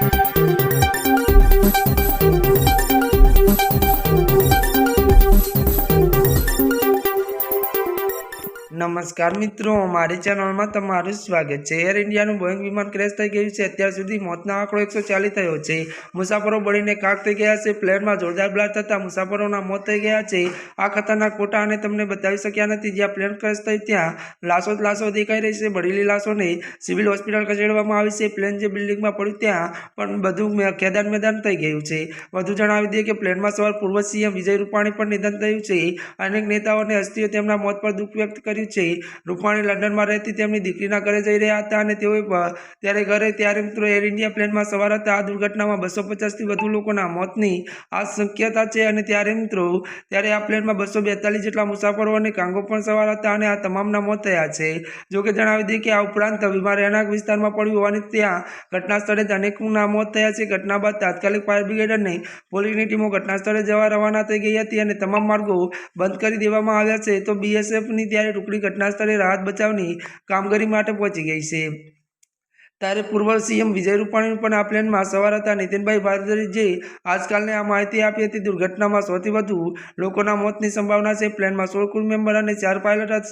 Thank you. નમસ્કાર મિત્રો, મારી ચેનલમાં તમારું સ્વાગત છે. એર ઇન્ડિયાનું બોઈંગ વિમાન ક્રેશ થઈ ગયું છે. અત્યાર સુધી મોતનો આંકડો એકસો થયો છે. મુસાફરો બળીને કાક થઈ ગયા છે. પ્લેનમાં જોરદાર બ્લાસ્ટ થતાં મુસાફરોના મોત થઈ ગયા છે. આ ખતરનાક ફોટા અને તમને બતાવી શક્યા નથી. જ્યાં પ્લેન ક્રેશ થઈ ત્યાં લાશો જ લાશો દેખાઈ રહી છે. બળેલી લાશોને સિવિલ હોસ્પિટલ ખસેડવામાં આવી છે. પ્લેન જે બિલ્ડિંગમાં પડ્યું ત્યાં પણ બધું ખેદાન મેદાન થઈ ગયું છે. વધુ જણાવી દઈએ કે પ્લેનમાં સવાર પૂર્વ સીએમ વિજય રૂપાણી પણ નિધન થયું છે. અનેક નેતાઓ અને હસ્તીઓ તેમના મોત પર દુઃખ વ્યક્ત કર્યું છે. રૂપાણી લંડનમાં રહેતી તેમની દીકરીના ઘરે જઈ રહ્યા હતા અને તેઓએ બ- ત્યારે ઘરે ત્યારે મિત્રો એર ઇન્ડિયા પ્લેનમાં સવાર હતા. આ દુર્ઘટનામાં બસો પચાસથી વધુ લોકોના મોતની આ શક્યતા છે અને ત્યારે મિત્રો, ત્યારે આ પ્લેનમાં બસો બેતાલીસ જેટલા મુસાફરો અને કાંગો પણ સવાર હતા અને આ તમામના મોત થયા છે. જોકે જણાવી દઈએ કે આ ઉપરાંત વિમાન રહેણાંક વિસ્તારમાં પડ્યું હોવાની ત્યાં ઘટના સ્થળે અનેકના મોત થયા છે. ઘટના બાદ તાત્કાલિક ફાયર બ્રિગેડ અને પોલીસની ટીમો ઘટના સ્થળે જવા રવાના થઈ ગઈ હતી અને તમામ માર્ગો બંધ કરી દેવામાં આવ્યા છે. તો બીએસએફની ત્યારે ટુકડી ઘટના સ્થળે રાહત બચાવની કામગીરી માટે પહોંચી ગઈ છે. ત્યારે પૂર્વ સીએમ વિજય રૂપાણી પણ આ પ્લેનમાં સવાર હતા. નીતિનભાઈ ભાદરી જે આજકાલને આ માહિતી આપી હતી. દુર્ઘટનામાં સૌથી વધુ લોકોના મોતની સંભાવના છે. પ્લેનમાં સોળ ક્રૂ મેમ્બર અને ચાર પાયલટ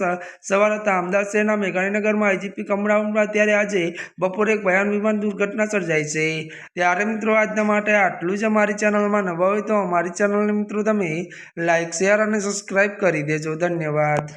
સવાર હતા. અમદાવાદ શહેરના મેઘાણીનગરમાં આઈજીપી કમરાઉન્ડમાં ત્યારે આજે બપોરે એક ભયાન વિમાન દુર્ઘટના સર્જાઈ છે. ત્યારે મિત્રો, આજના માટે આટલું જ અમારી ચેનલમાં નવા હોય તો અમારી ચેનલને મિત્રો, તમે લાઇક શેર અને સબસ્ક્રાઈબ કરી દેજો. ધન્યવાદ.